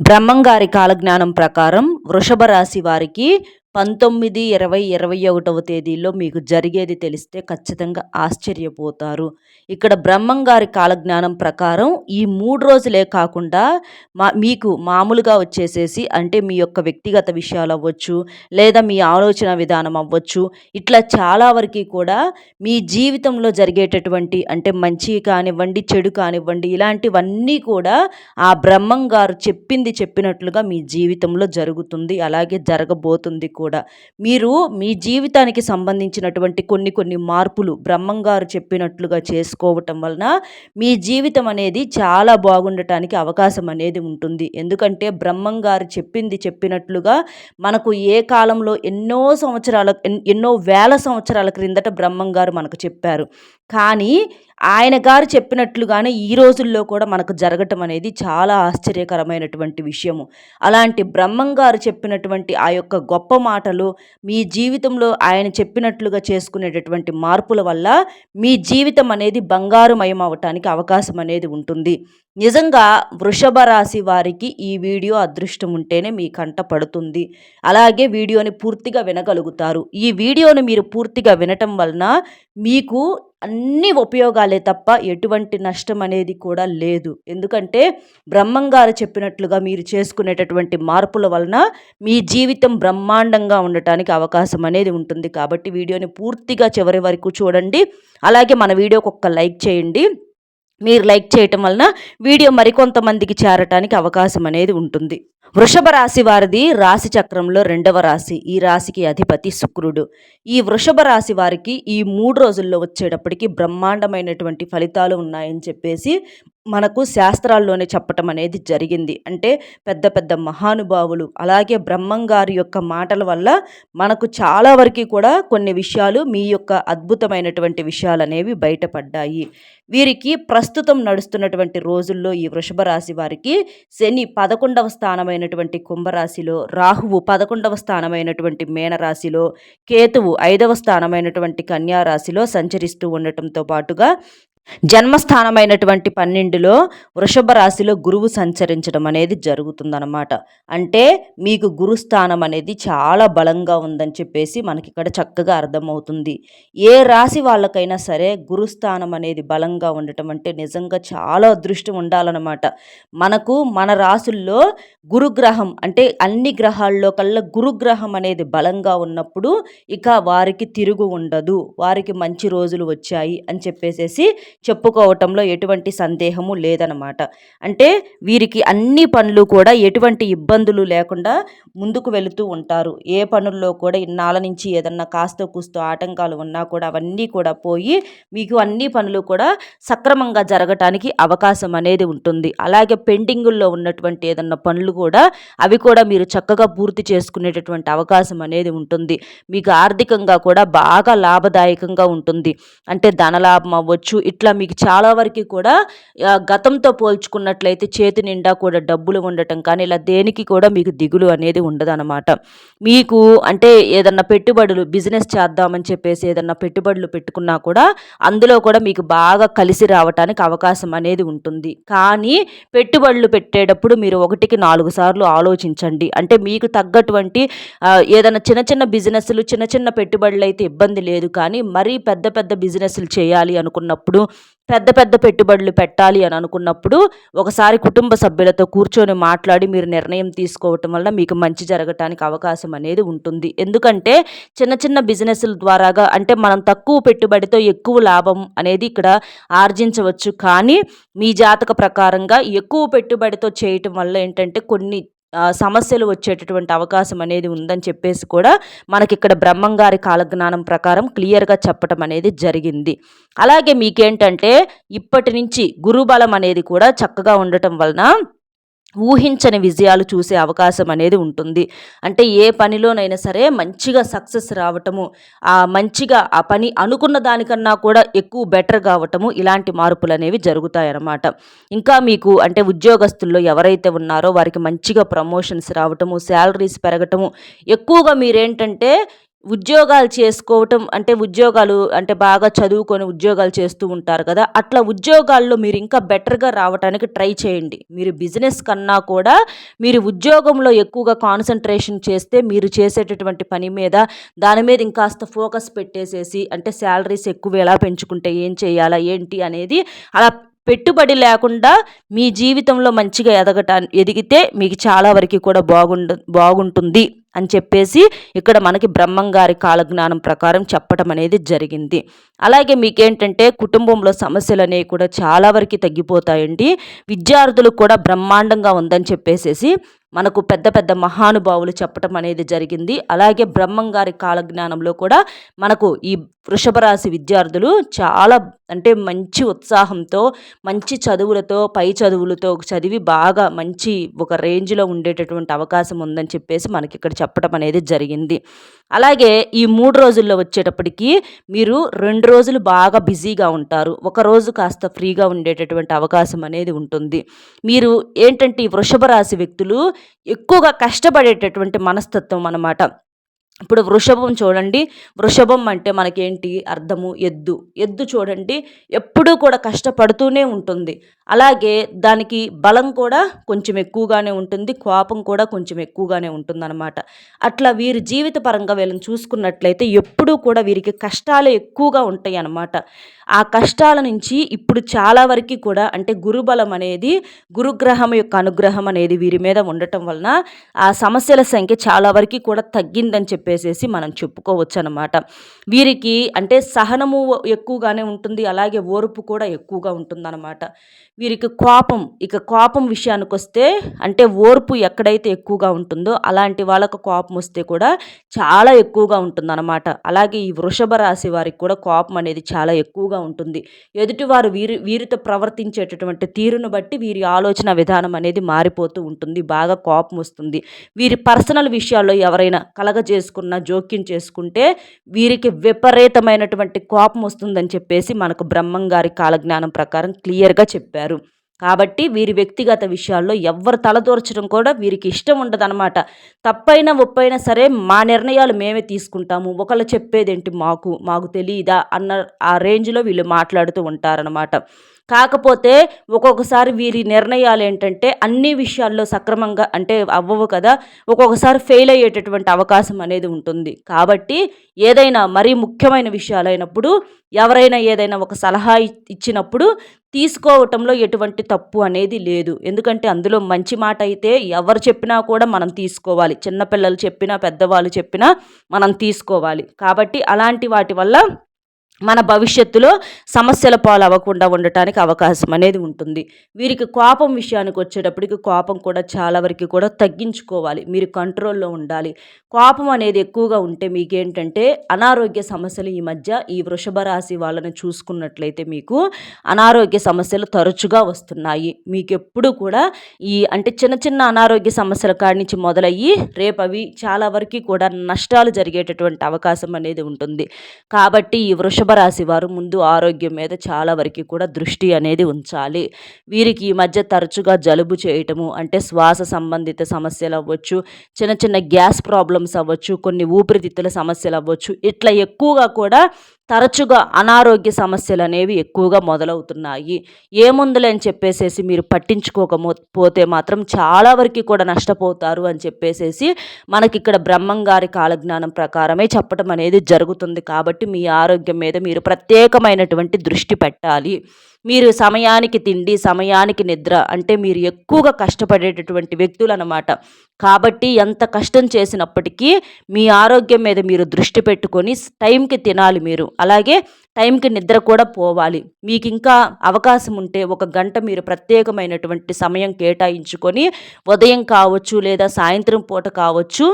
బ్రహ్మంగారి కాలజ్ఞానం ప్రకారం వృషభ రాశి వారికి పంతొమ్మిది ఇరవై ఇరవై ఒకటవ తేదీలో మీకు జరిగేది తెలిస్తే ఖచ్చితంగా ఆశ్చర్యపోతారు. ఇక్కడ బ్రహ్మంగారి కాలజ్ఞానం ప్రకారం ఈ మూడు రోజులే కాకుండా మా మీకు మామూలుగా వచ్చేసేసి అంటే మీ యొక్క వ్యక్తిగత విషయాలు అవ్వచ్చు లేదా మీ ఆలోచన విధానం అవ్వచ్చు. ఇట్లా చాలా వరకు కూడా మీ జీవితంలో జరిగేటటువంటి అంటే మంచి కానివ్వండి చెడు కానివ్వండి ఇలాంటివన్నీ కూడా ఆ బ్రహ్మంగారు చెప్పింది చెప్పినట్లుగా మీ జీవితంలో జరుగుతుంది అలాగే జరగబోతుంది కూడా. కూడా. మీరు మీ జీవితానికి సంబంధించినటువంటి కొన్ని కొన్ని మార్పులు బ్రహ్మంగారు చెప్పినట్లుగా చేసుకోవటం వలన మీ జీవితం అనేది చాలా బాగుండటానికి అవకాశం అనేది ఉంటుంది. ఎందుకంటే బ్రహ్మంగారు చెప్పింది చెప్పినట్లుగా మనకు ఏ కాలంలో ఎన్నో సంవత్సరాల ఎన్నో వేల సంవత్సరాల క్రిందట బ్రహ్మంగారు మనకు చెప్పారు. కానీ ఆయన గారు చెప్పినట్లుగానే ఈ రోజుల్లో కూడా మనకు జరగటం అనేది చాలా ఆశ్చర్యకరమైనటువంటి విషయము. అలాంటి బ్రహ్మం గారు చెప్పినటువంటి ఆ యొక్క గొప్ప మాటలు మీ జీవితంలో ఆయన చెప్పినట్లుగా చేసుకునేటటువంటి మార్పుల వల్ల మీ జీవితం అనేది బంగారుమయం అవటానికి అవకాశం అనేది ఉంటుంది. నిజంగా వృషభ రాశి వారికి ఈ వీడియో అదృష్టం ఉంటేనే మీ కంట పడుతుంది. అలాగే వీడియోని పూర్తిగా వినగలుగుతారు. ఈ వీడియోని మీరు పూర్తిగా వినటం వలన మీకు అన్ని ఉపయోగాలే తప్ప ఎటువంటి నష్టం అనేది కూడా లేదు. ఎందుకంటే బ్రహ్మంగారు చెప్పినట్లుగా మీరు చేసుకునేటటువంటి మార్పుల వలన మీ జీవితం బ్రహ్మాండంగా ఉండటానికి అవకాశం అనేది ఉంటుంది. కాబట్టి వీడియోని పూర్తిగా చివరి వరకు చూడండి. అలాగే మన వీడియోకి ఒక్క లైక్ చేయండి. మీరు లైక్ చేయటం వలన వీడియో మరికొంతమందికి చేరటానికి అవకాశం అనేది ఉంటుంది. వృషభ రాశి వారిది రాశి చక్రంలో రెండవ రాశి. ఈ రాశికి అధిపతి శుక్రుడు. ఈ వృషభ రాశి వారికి ఈ మూడు రోజుల్లో వచ్చేటప్పటికి బ్రహ్మాండమైనటువంటి ఫలితాలు ఉన్నాయని చెప్పేసి మనకు శాస్త్రాల్లోనే చెప్పటం అనేది జరిగింది. అంటే పెద్ద పెద్ద మహానుభావులు అలాగే బ్రహ్మంగారి యొక్క మాటల వల్ల మనకు చాలా వరకు కూడా కొన్ని విషయాలు మీ యొక్క అద్భుతమైనటువంటి విషయాలు అనేవి బయటపడ్డాయి. వీరికి ప్రస్తుతం నడుస్తున్నటువంటి రోజుల్లో ఈ వృషభ రాశి వారికి శని పదకొండవ స్థానమైనటువంటి కుంభరాశిలో రాహువు పదకొండవ స్థానమైనటువంటి మేనరాశిలో కేతువు ఐదవ స్థానమైనటువంటి కన్యారాశిలో సంచరిస్తూ ఉండటంతో పాటుగా జన్మస్థానమైనటువంటి పన్నెండులో వృషభ రాశిలో గురువు సంచరించడం అనేది జరుగుతుందన్నమాట. అంటే మీకు గురుస్థానం అనేది చాలా బలంగా ఉందని చెప్పేసి మనకి ఇక్కడ చక్కగా అర్థమవుతుంది. ఏ రాశి వాళ్ళకైనా సరే గురుస్థానం అనేది బలంగా ఉండటం అంటే నిజంగా చాలా అదృష్టం ఉండాలన్నమాట. మనకు మన రాసుల్లో గురుగ్రహం అంటే అన్ని గ్రహాల్లో కల్లా గురుగ్రహం అనేది బలంగా ఉన్నప్పుడు ఇక వారికి తిరుగు ఉండదు. వారికి మంచి రోజులు వచ్చాయి అని చెప్పేసేసి చెప్పుకోవటంలో ఎటువంటి సందేహము లేదనమాట అంటే వీరికి అన్ని పనులు కూడా ఎటువంటి ఇబ్బందులు లేకుండా ముందుకు వెళుతూ ఉంటారు. ఏ పనుల్లో కూడా ఇన్నాళ్ళ నుంచి ఏదన్నా కాస్త కూస్తో ఆటంకాలు ఉన్నా కూడా అవన్నీ కూడా పోయి మీకు అన్ని పనులు కూడా సక్రమంగా జరగటానికి అవకాశం అనేది ఉంటుంది. అలాగే పెండింగుల్లో ఉన్నటువంటి ఏదన్నా పనులు కూడా అవి కూడా మీరు చక్కగా పూర్తి చేసుకునేటటువంటి అవకాశం అనేది ఉంటుంది. మీకు ఆర్థికంగా కూడా బాగా లాభదాయకంగా ఉంటుంది. అంటే ధనలాభం అవ్వచ్చు ఇట్లా ఇట్లా మీకు చాలా వరకు కూడా గతంతో పోల్చుకున్నట్లయితే చేతి నిండా కూడా డబ్బులు ఉండటం కానీ ఇలా దేనికి కూడా మీకు దిగులు అనేది ఉండదన్నమాట. మీకు అంటే ఏదన్నా పెట్టుబడులు బిజినెస్ చేద్దామని చెప్పేసి ఏదన్నా పెట్టుబడులు పెట్టుకున్నా కూడా అందులో కూడా మీకు బాగా కలిసి రావటానికి అవకాశం అనేది ఉంటుంది. కానీ పెట్టుబడులు పెట్టేటప్పుడు మీరు ఒకటికి నాలుగు సార్లు ఆలోచించండి. అంటే మీకు తగ్గటువంటి ఏదైనా చిన్న చిన్న బిజినెస్లు చిన్న చిన్న పెట్టుబడులు అయితే ఇబ్బంది లేదు కానీ మరీ పెద్ద పెద్ద బిజినెస్లు చేయాలి అనుకున్నప్పుడు పెద్ద పెద్ద పెట్టుబడులు పెట్టాలి అని అనుకున్నప్పుడు ఒకసారి కుటుంబ సభ్యులతో కూర్చొని మాట్లాడి మీరు నిర్ణయం తీసుకోవటం వల్ల మీకు మంచి జరగటానికి అవకాశం అనేది ఉంటుంది. ఎందుకంటే చిన్న చిన్న బిజినెస్ల ద్వారాగా అంటే మనం తక్కువ పెట్టుబడితో ఎక్కువ లాభం అనేది ఇక్కడ ఆర్జించవచ్చు. కానీ మీ జాతక ప్రకారంగా ఎక్కువ పెట్టుబడితో చేయటం వల్ల ఏంటంటే కొన్ని సమస్యలు వచ్చేటటువంటి అవకాశం అనేది ఉందని చెప్పేసి కూడా మనకి ఇక్కడ బ్రహ్మంగారి కాలజ్ఞానం ప్రకారం క్లియర్గా చెప్పటం అనేది జరిగింది. అలాగే మీకేంటంటే ఇప్పటి నుంచి గురుబలం అనేది కూడా చక్కగా ఉండటం వలన ఊహించని విజయాలు చూసే అవకాశం అనేది ఉంటుంది. అంటే ఏ పనిలోనైనా సరే మంచిగా సక్సెస్ రావటము ఆ మంచిగా ఆ పని అనుకున్న దానికన్నా కూడా ఎక్కువ బెటర్ కావటము ఇలాంటి మార్పులు అనేవి జరుగుతాయన్నమాట. ఇంకా మీకు అంటే ఉద్యోగస్తుల్లో ఎవరైతే ఉన్నారో వారికి మంచిగా ప్రమోషన్స్ రావటము శాలరీస్ పెరగటము ఎక్కువగా మీరేంటంటే ఉద్యోగాలు చేసుకోవటం అంటే ఉద్యోగాలు అంటే బాగా చదువుకొని ఉద్యోగాలు చేస్తూ ఉంటారు కదా అట్లా ఉద్యోగాల్లో మీరు ఇంకా బెటర్గా రావడానికి ట్రై చేయండి. మీరు బిజినెస్ కన్నా కూడా మీరు ఉద్యోగంలో ఎక్కువగా కాన్సన్ట్రేషన్ చేస్తే మీరు చేసేటటువంటి పని మీద దాని మీద ఇంకాస్త ఫోకస్ పెట్టేసేసి అంటే శాలరీస్ ఎక్కువ ఎలా పెంచుకుంటే ఏం చేయాలా ఏంటి అనేది అలా పెట్టుబడి లేకుండా మీ జీవితంలో మంచిగా ఎదగటా ఎదిగితే మీకు చాలా వరకు కూడా బాగుండు బాగుంటుంది అని చెప్పేసి ఇక్కడ మనకి బ్రహ్మంగారి కాలజ్ఞానం ప్రకారం చెప్పడం అనేది జరిగింది. అలాగే మీకేంటంటే కుటుంబంలో సమస్యలు అనేవి కూడా చాలా వరకు తగ్గిపోతాయండి. విద్యార్థులకు కూడా బ్రహ్మాండంగా ఉందని చెప్పేసేసి మనకు పెద్ద పెద్ద మహానుభావులు చెప్పటం అనేది జరిగింది. అలాగే బ్రహ్మంగారి కాలజ్ఞానంలో కూడా మనకు ఈ వృషభ రాశి విద్యార్థులు చాలా అంటే మంచి ఉత్సాహంతో మంచి చదువులతో పై చదువులతో చదివి బాగా మంచి ఒక రేంజ్లో ఉండేటటువంటి అవకాశం ఉందని చెప్పేసి మనకి ఇక్కడ చెప్పడం అనేది జరిగింది. అలాగే ఈ మూడు రోజుల్లో వచ్చేటప్పటికి మీరు రెండు రోజులు బాగా బిజీగా ఉంటారు. ఒక రోజు కాస్త ఫ్రీగా ఉండేటటువంటి అవకాశం అనేది ఉంటుంది. మీరు ఏంటంటే ఈ వృషభ రాశి వ్యక్తులు ఎక్కువగా కష్టపడేటటువంటి మనస్తత్వం అన్నమాట. ఇప్పుడు వృషభం చూడండి. వృషభం అంటే మనకేంటి? అర్థము ఎద్దు. ఎద్దు చూడండి ఎప్పుడూ కూడా కష్టపడుతూనే ఉంటుంది. అలాగే దానికి బలం కూడా కొంచెం ఎక్కువగానే ఉంటుంది కోపం కూడా కొంచెం ఎక్కువగానే ఉంటుందన్నమాట. అట్లా వీరి జీవిత పరంగా వీళ్ళని చూసుకున్నట్లయితే ఎప్పుడూ కూడా వీరికి కష్టాలు ఎక్కువగా ఉంటాయి అన్నమాట ఆ కష్టాల నుంచి ఇప్పుడు చాలా వరకు కూడా అంటే గురుబలం అనేది గురుగ్రహం యొక్క అనుగ్రహం అనేది వీరి మీద ఉండటం వలన ఆ సమస్యల సంఖ్య చాలా వరకు కూడా తగ్గిందని చెప్పేసేసి మనం చెప్పుకోవచ్చు అనమాట వీరికి అంటే సహనము ఎక్కువగానే ఉంటుంది అలాగే ఓర్పు కూడా ఎక్కువగా ఉంటుందన్నమాట. వీరికి కోపం ఇక కోపం విషయానికి వస్తే అంటే ఓర్పు ఎక్కడైతే ఎక్కువగా ఉంటుందో అలాంటి వాళ్ళకు కోపం వస్తే కూడా చాలా ఎక్కువగా ఉంటుందన్నమాట. అలాగే ఈ వృషభ రాశి వారికి కూడా కోపం అనేది చాలా ఎక్కువగా ఉంటుంది. ఎదుటివారు వీరి వీరితో ప్రవర్తించేటటువంటి తీరును బట్టి వీరి ఆలోచన విధానం అనేది మారిపోతూ ఉంటుంది బాగా కోపం వస్తుంది. వీరి పర్సనల్ విషయాల్లో ఎవరైనా కలగజేసుకున్న జోక్యం చేసుకుంటే వీరికి విపరీతమైనటువంటి కోపం వస్తుందని చెప్పేసి మనకు బ్రహ్మం గారి కాలజ్ఞానం ప్రకారం క్లియర్గా చెప్పారు. కాబట్టి వీరి వ్యక్తిగత విషయాల్లో ఎవ్వరు తలదూర్చడం కూడా వీరికి ఇష్టం ఉండదన్నమాట. తప్పైనా ఒప్పైనా సరే మా నిర్ణయాలు మేమే తీసుకుంటాము. ఒకళ్ళు చెప్పేదేంటి మాకు మాకు తెలియదా అన్న ఆ రేంజ్లో వీళ్ళు మాట్లాడుతూ ఉంటారనమాట కాకపోతే ఒక్కొక్కసారి వీరి నిర్ణయాలు ఏంటంటే అన్ని విషయాల్లో సక్రమంగా అంటే అవ్వవు కదా ఒక్కొక్కసారి ఫెయిల్ అయ్యేటటువంటి అవకాశం అనేది ఉంటుంది. కాబట్టి ఏదైనా మరీ ముఖ్యమైన విషయాలైనప్పుడు ఎవరైనా ఏదైనా ఒక సలహా ఇచ్చినప్పుడు తీసుకోవటంలో ఎటువంటి తప్పు అనేది లేదు. ఎందుకంటే అందులో మంచి మాట అయితే ఎవరు చెప్పినా కూడా మనం తీసుకోవాలి. చిన్నపిల్లలు చెప్పినా పెద్దవాళ్ళు చెప్పినా మనం తీసుకోవాలి. కాబట్టి అలాంటి వాటి వల్ల మన భవిష్యత్తులో సమస్యల పాలు అవ్వకుండా ఉండటానికి అవకాశం అనేది ఉంటుంది. వీరికి కోపం విషయానికి వచ్చేటప్పటికి కోపం కూడా చాలా వరకు కూడా తగ్గించుకోవాలి. మీరు కంట్రోల్లో ఉండాలి. కోపం అనేది ఎక్కువగా ఉంటే మీకేంటంటే అనారోగ్య సమస్యలు ఈ మధ్య ఈ వృషభ రాశి వాళ్ళని చూసుకున్నట్లయితే మీకు అనారోగ్య సమస్యలు తరచుగా వస్తున్నాయి. మీకు ఎప్పుడు కూడా ఈ అంటే చిన్న చిన్న అనారోగ్య సమస్యల కాడి నుంచి మొదలయ్యి రేపు అవి చాలా వరకు కూడా నష్టాలు జరిగేటటువంటి అవకాశం అనేది ఉంటుంది. కాబట్టి ఈ వృషభ వృషభరాశి వారు ముందు ఆరోగ్యం మీద చాలా వరకు కూడా దృష్టి అనేది ఉంచాలి. వీరికి ఈ మధ్య తరచుగా జలుబు చేయటము అంటే శ్వాస సంబంధిత సమస్యలు అవ్వచ్చు చిన్న చిన్న గ్యాస్ ప్రాబ్లమ్స్ అవ్వచ్చు కొన్ని ఊపిరితిత్తుల సమస్యలు అవ్వచ్చు. ఇట్లా ఎక్కువగా కూడా తరచుగా అనారోగ్య సమస్యలు అనేవి ఎక్కువగా మొదలవుతున్నాయి. ఏముందులే అని చెప్పేసేసి మీరు పట్టించుకోకపోతే మాత్రం చాలా వరకు కూడా నష్టపోతారు అని చెప్పేసేసి మనకి ఇక్కడ బ్రహ్మంగారి కాలజ్ఞానం ప్రకారమే చెప్పడం అనేది జరుగుతుంది. కాబట్టి మీ ఆరోగ్యం మీద మీరు ప్రత్యేకమైనటువంటి దృష్టి పెట్టాలి. మీరు సమయానికి తిండి సమయానికి నిద్ర అంటే మీరు ఎక్కువగా కష్టపడేటటువంటి వ్యక్తులు అనమాట కాబట్టి ఎంత కష్టం చేసినప్పటికీ మీ ఆరోగ్యం మీద మీరు దృష్టి పెట్టుకొని టైంకి తినాలి మీరు. అలాగే టైంకి నిద్ర కూడా పోవాలి. మీకు ఇంకా అవకాశం ఉంటే ఒక గంట మీరు ప్రత్యేకమైనటువంటి సమయం కేటాయించుకొని ఉదయం కావచ్చు లేదా సాయంత్రం పూట కావచ్చు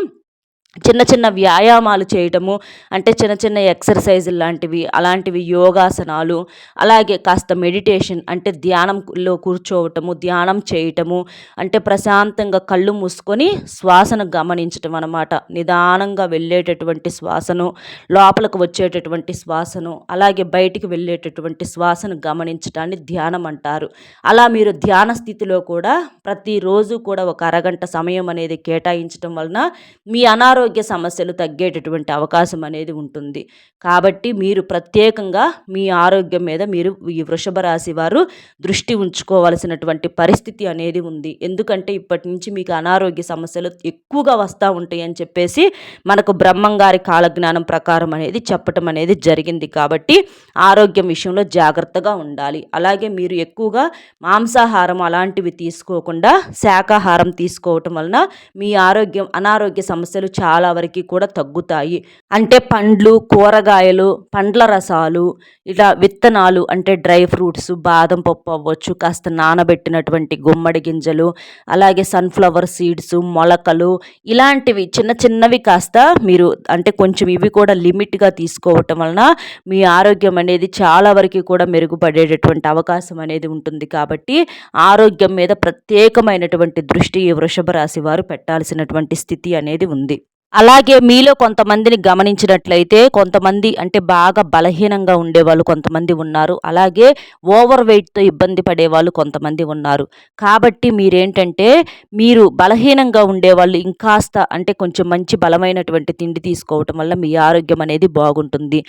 చిన్న చిన్న వ్యాయామాలు చేయటము అంటే చిన్న చిన్న ఎక్సర్సైజులు లాంటివి అలాంటివి యోగాసనాలు అలాగే కాస్త మెడిటేషన్ అంటే ధ్యానంలో కూర్చోవటము ధ్యానం చేయటము అంటే ప్రశాంతంగా కళ్ళు మూసుకొని శ్వాసను గమనించటం అనమాట నిదానంగా వెళ్ళేటటువంటి శ్వాసను లోపలికి వచ్చేటటువంటి శ్వాసను అలాగే బయటికి వెళ్ళేటటువంటి శ్వాసను గమనించటాన్ని ధ్యానం అంటారు. అలా మీరు ధ్యాన స్థితిలో కూడా ప్రతిరోజు కూడా ఒక అరగంట సమయం అనేది కేటాయించడం వలన మీ అనారోగ్య అనారోగ్య సమస్యలు తగ్గేటటువంటి అవకాశం అనేది ఉంటుంది. కాబట్టి మీరు ప్రత్యేకంగా మీ ఆరోగ్యం మీద మీరు ఈ వృషభ రాశి వారు దృష్టి ఉంచుకోవాల్సినటువంటి పరిస్థితి అనేది ఉంది. ఎందుకంటే ఇప్పటి నుంచి మీకు అనారోగ్య సమస్యలు ఎక్కువగా వస్తూ ఉంటాయి అని చెప్పేసి మనకు బ్రహ్మంగారి కాలజ్ఞానం ప్రకారం అనేది చెప్పటం అనేది జరిగింది. కాబట్టి ఆరోగ్యం విషయంలో జాగ్రత్తగా ఉండాలి. అలాగే మీరు ఎక్కువగా మాంసాహారం అలాంటివి తీసుకోకుండా శాకాహారం తీసుకోవటం వలన మీ ఆరోగ్యం అనారోగ్య సమస్యలు చాలా చాలా వరకు కూడా తగ్గుతాయి. అంటే పండ్లు కూరగాయలు పండ్ల రసాలు ఇలా విత్తనాలు అంటే డ్రై ఫ్రూట్స్ బాదం పప్పు అవ్వచ్చు కాస్త నానబెట్టినటువంటి గుమ్మడి గింజలు అలాగే సన్ఫ్లవర్ సీడ్స్ మొలకలు ఇలాంటివి చిన్న చిన్నవి కాస్త మీరు అంటే కొంచెం ఇవి కూడా లిమిట్గా తీసుకోవటం వలన మీ ఆరోగ్యం అనేది చాలా వరకు కూడా మెరుగుపడేటటువంటి అవకాశం అనేది ఉంటుంది. కాబట్టి ఆరోగ్యం మీద ప్రత్యేకమైనటువంటి దృష్టి ఈ వృషభ రాశి వారు పెట్టాల్సినటువంటి స్థితి అనేది ఉంది. అలాగే మీలో కొంతమందిని గమనించినట్లయితే కొంతమంది అంటే బాగా బలహీనంగా ఉండేవాళ్ళు కొంతమంది ఉన్నారు. అలాగే ఓవర్ వెయిట్తో ఇబ్బంది పడేవాళ్ళు కొంతమంది ఉన్నారు. కాబట్టి మీరేంటంటే మీరు బలహీనంగా ఉండేవాళ్ళు ఇంకాస్త అంటే కొంచెం మంచి బలమైనటువంటి తిండి తీసుకోవటం వల్ల మీ ఆరోగ్యం అనేది బాగుంటుంది.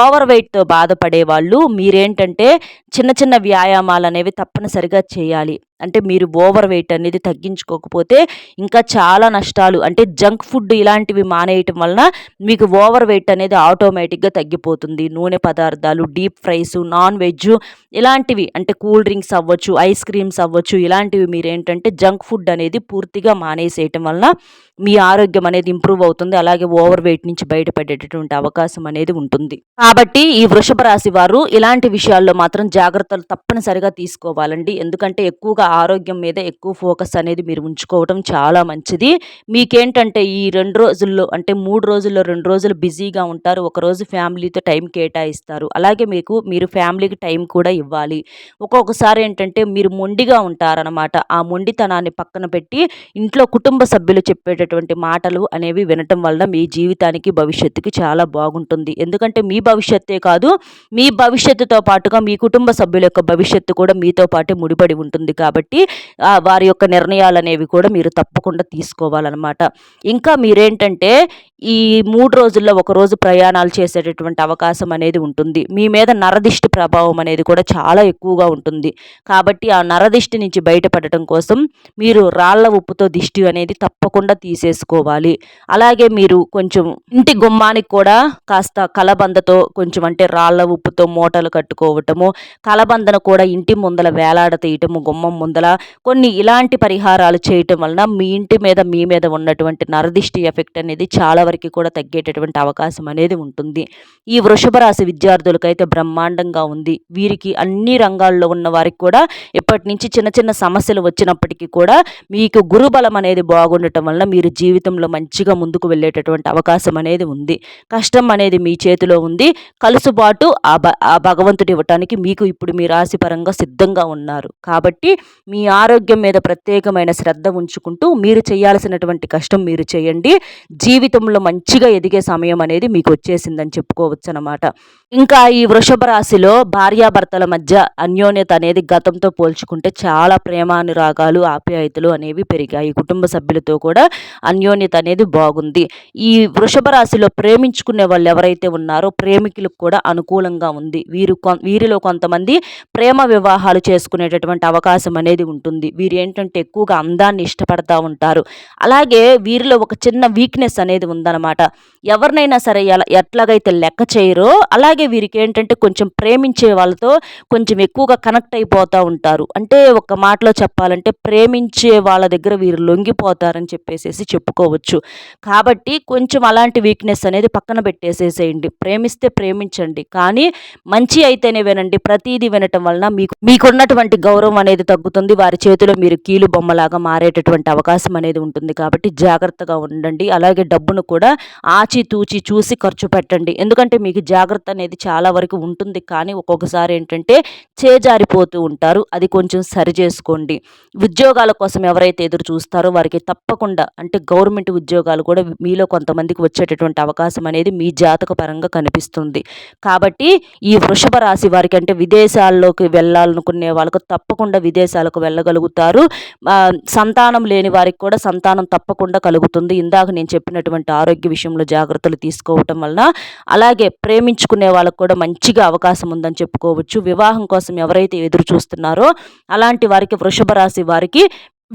ఓవర్ వెయిట్తో బాధపడే వాళ్ళు మీరేంటంటే చిన్న చిన్న వ్యాయామాలు అనేవి తప్పనిసరిగా చేయాలి. అంటే మీరు ఓవర్ వెయిట్ అనేది తగ్గించుకోకపోతే ఇంకా చాలా నష్టాలు అంటే జంక్ ఫుడ్ ఇలాంటివి మానేయటం వలన మీకు ఓవర్ వెయిట్ అనేది ఆటోమేటిక్గా తగ్గిపోతుంది. నూనె పదార్థాలు డీప్ ఫ్రైస్ నాన్ వెజ్ ఇలాంటివి అంటే కూల్ డ్రింక్స్ అవ్వచ్చు ఐస్ క్రీమ్స్ అవ్వచ్చు ఇలాంటివి మీరు ఏంటంటే జంక్ ఫుడ్ అనేది పూర్తిగా మానేసేయటం వలన మీ ఆరోగ్యం అనేది ఇంప్రూవ్ అవుతుంది. అలాగే ఓవర్ వెయిట్ నుంచి బయటపడేటటువంటి అవకాశం అనేది ఉంటుంది. కాబట్టి ఈ వృషభ రాశి వారు ఇలాంటి విషయాల్లో మాత్రం జాగ్రత్తలు తప్పనిసరిగా తీసుకోవాలండి. ఎందుకంటే ఎక్కువగా ఆరోగ్యం మీద ఎక్కువ ఫోకస్ అనేది మీరు ఉంచుకోవడం చాలా మంచిది. మీకేంటంటే ఈ రెండు రోజుల్లో అంటే మూడు రోజుల్లో రెండు రోజులు బిజీగా ఉంటారు. ఒకరోజు ఫ్యామిలీతో టైం కేటాయిస్తారు. అలాగే మీకు మీరు ఫ్యామిలీకి టైం కూడా ఇవ్వాలి. ఒక్కొక్కసారి ఏంటంటే మీరు మొండిగా ఉంటారనమాట ఆ మొండితనాన్ని పక్కన పెట్టి ఇంట్లో కుటుంబ సభ్యులు చెప్పేటటువంటి మాటలు అనేవి వినటం వల్ల మీ జీవితానికి భవిష్యత్తుకి చాలా బాగుంటుంది. ఎందుకంటే మీ భవిష్యత్తే కాదు మీ భవిష్యత్తుతో పాటుగా మీ కుటుంబ సభ్యుల యొక్క భవిష్యత్తు కూడా మీతో పాటే ముడిపడి ఉంటుంది కాబట్టి వారి యొక్క నిర్ణయాలు అనేవి కూడా మీరు తప్పకుండా తీసుకోవాలన్నమాట. ఇంకా మీరేంటంటే ఈ మూడు రోజుల్లో ఒక రోజు ప్రయాణాలు చేసేటటువంటి అవకాశం అనేది ఉంటుంది. మీ మీద నరదిష్టి ప్రభావం అనేది కూడా చాలా ఎక్కువగా ఉంటుంది. కాబట్టి ఆ నరదిష్టి నుంచి బయటపడటం కోసం మీరు రాళ్ళ ఉప్పుతో దిష్టి అనేది తప్పకుండా తీసేసుకోవాలి అలాగే మీరు కొంచెం ఇంటి గుమ్మానికి కూడా కాస్త కలబందతో కొంచెం అంటే రాళ్ళ ఉప్పుతో మూటలు కట్టుకోవటము కలబందను కూడా ఇంటి ముందల వేలాడ తీయటము గుమ్మం ముందల కొన్ని ఇలాంటి పరిహారాలు చేయటం వలన మీ ఇంటి మీద మీ మీద ఉన్నటువంటి నరదిష్టి ఎఫెక్ట్ అనేది చాలా వరకు కూడా తగ్గేటటువంటి అవకాశం అనేది ఉంటుంది. ఈ వృషభ రాశి విద్యార్థులకైతే బ్రహ్మాండంగా ఉంది. వీరికి అన్ని రంగాల్లో ఉన్న వారికి కూడా ఇప్పటి నుంచి చిన్న చిన్న సమస్యలు వచ్చినప్పటికీ కూడా మీకు గురుబలం అనేది బాగుండటం వలన మీరు జీవితంలో మంచిగా ముందుకు వెళ్ళేటటువంటి అవకాశం అనేది ఉంది. కష్టం అనేది మీ చేతిలో ఉంది. కలుసుబాటు ఆ భ ఆ భగవంతుడు ఇవ్వటానికి మీకు ఇప్పుడు మీ రాశిపరంగా సిద్ధంగా ఉన్నారు. కాబట్టి మీ ఆరోగ్యం మీద ప్రత్యేకమైన శ్రద్ధ ఉంచుకుంటూ మీరు చేయాల్సినటువంటి కష్టం మీరు చేయండి. జీవితంలో మంచిగా ఎదిగే సమయం అనేది మీకు వచ్చేసిందని చెప్పుకోవచ్చు అనమాట ఇంకా ఈ వృషభ రాశిలో భార్యాభర్తల మధ్య అన్యోన్యత అనేది గతంతో పోల్చుకుంటే చాలా ప్రేమానురాగాలు ఆప్యాయతలు అనేవి పెరిగాయి. కుటుంబ సభ్యులతో కూడా అన్యోన్యత అనేది బాగుంది. ఈ వృషభ రాశిలో ప్రేమించుకునే వాళ్ళు ఎవరైతే ఉన్నారో ప్రేమికులకు కూడా అనుకూలంగా ఉంది. వీరు వీరిలో కొంతమంది ప్రేమ వివాహాలు చేసుకునేటటువంటి అవకాశం అనేది ఉంటుంది. వీరు ఏంటంటే ఎక్కువగా అందాన్ని ఇష్టపడతా ఉంటారు. అలాగే వీరిలో ఒక చిన్న వీక్నెస్ అనేది ఉందన్నమాట. ఎవరినైనా సరే ఎలా ఎట్లాగైతే లెక్క చేయరో అలాగే వీరికి ఏంటంటే కొంచెం ప్రేమించే వాళ్ళతో కొంచెం ఎక్కువగా కనెక్ట్ అయిపోతూ ఉంటారు. అంటే ఒక మాటలో చెప్పాలంటే ప్రేమించే వాళ్ళ దగ్గర వీరు లొంగిపోతారని చెప్పేసి చెప్పుకోవచ్చు. కాబట్టి కొంచెం అలాంటి వీక్నెస్ అనేది పక్కన పెట్టేసేసేయండి. ప్రేమిస్తే ప్రేమించండి. కానీ మంచి అయితేనే వినండి. ప్రతిదీ వినటం వలన మీకు మీకున్నటువంటి గౌరవం అనేది తగ్గుతుంది. వారి చేతిలో మీరు కీలు బొమ్మలాగా మారేటటువంటి అవకాశం అనేది ఉంటుంది. కాబట్టి జాగ్రత్తగా ఉండండి. అలాగే డబ్బును కూడా ఆచితూచి చూసి ఖర్చు పెట్టండి. ఎందుకంటే మీకు జాగ్రత్త అనేది చాలా వరకు ఉంటుంది. కానీ ఒక్కొక్కసారి ఏంటంటే చేజారిపోతూ ఉంటారు. అది కొంచెం సరి చేసుకోండి. ఉద్యోగాల కోసం ఎవరైతే ఎదురు చూస్తారో వారికి తప్పకుండా అంటే గవర్నమెంట్ ఉద్యోగాలు కూడా మీలో కొంతమందికి వచ్చేటటువంటి అవకాశం అనేది మీ జాతక పరంగా కనిపిస్తుంది. కాబట్టి ఈ వృషభ రాశి వారికి అంటే విదేశాల్లోకి వెళ్ళాలనుకునే వాళ్ళకు తప్పకుండా విదేశాలకు వెళ్ళగలుగుతారు. సంతానం లేని వారికి కూడా సంతానం తప్పకుండా కలుగుతుంది. ఇందాక నేను చెప్పినటువంటి ఆరోగ్య విషయంలో జాగ్రత్తలు తీసుకోవటం వలన అలాగే ప్రేమించుకునే వాళ్ళకు కూడా మంచిగా అవకాశం ఉందని చెప్పుకోవచ్చు. వివాహం కోసం ఎవరైతే ఎదురు చూస్తున్నారో అలాంటి వారికి వృషభ రాశి వారికి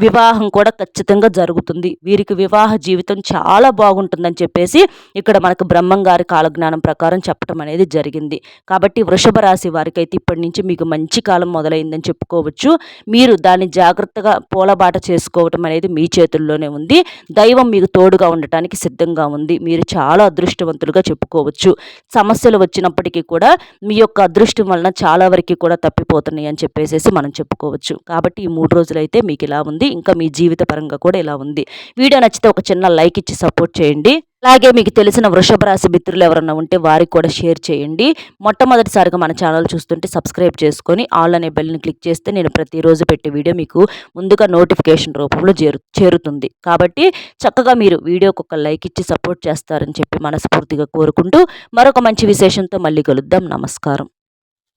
వివాహం కూడా ఖచ్చితంగా జరుగుతుంది. వీరికి వివాహ జీవితం చాలా బాగుంటుందని చెప్పేసి ఇక్కడ మనకు బ్రహ్మం గారి కాలజ్ఞానం ప్రకారం చెప్పడం అనేది జరిగింది. కాబట్టి వృషభ రాశి వారికి అయితే ఇప్పటి నుంచి మీకు మంచి కాలం మొదలైందని చెప్పుకోవచ్చు. మీరు దాన్ని జాగ్రత్తగా పూలబాట చేసుకోవటం అనేది మీ చేతుల్లోనే ఉంది. దైవం మీకు తోడుగా ఉండటానికి సిద్ధంగా ఉంది. మీరు చాలా అదృష్టవంతులుగా చెప్పుకోవచ్చు. సమస్యలు వచ్చినప్పటికీ కూడా మీ యొక్క అదృష్టం వలన చాలా వరకు కూడా తప్పిపోతున్నాయి అని చెప్పేసి మనం చెప్పుకోవచ్చు. కాబట్టి ఈ మూడు రోజులైతే మీకు ఇలా ఉంది. ఉంది. ఇంకా మీ జీవిత పరంగా కూడా ఇలా ఉంది. వీడియో నచ్చితే ఒక చిన్న లైక్ ఇచ్చి సపోర్ట్ చేయండి. అలాగే మీకు తెలిసిన వృషభ రాశి మిత్రులు ఎవరన్నా ఉంటే వారికి కూడా షేర్ చేయండి. మొట్టమొదటిసారిగా మన ఛానల్ చూస్తుంటే సబ్స్క్రైబ్ చేసుకొని ఆల్ అనే బెల్ని క్లిక్ చేస్తే నేను ప్రతిరోజు పెట్టే వీడియో మీకు ముందుగా నోటిఫికేషన్ రూపంలో చేరు చేరుతుంది. కాబట్టి చక్కగా మీరు వీడియోకి ఒక లైక్ ఇచ్చి సపోర్ట్ చేస్తారని చెప్పి మనస్ఫూర్తిగా కోరుకుంటూ మరొక మంచి విశేషంతో మళ్ళీ కలుద్దాం. నమస్కారం.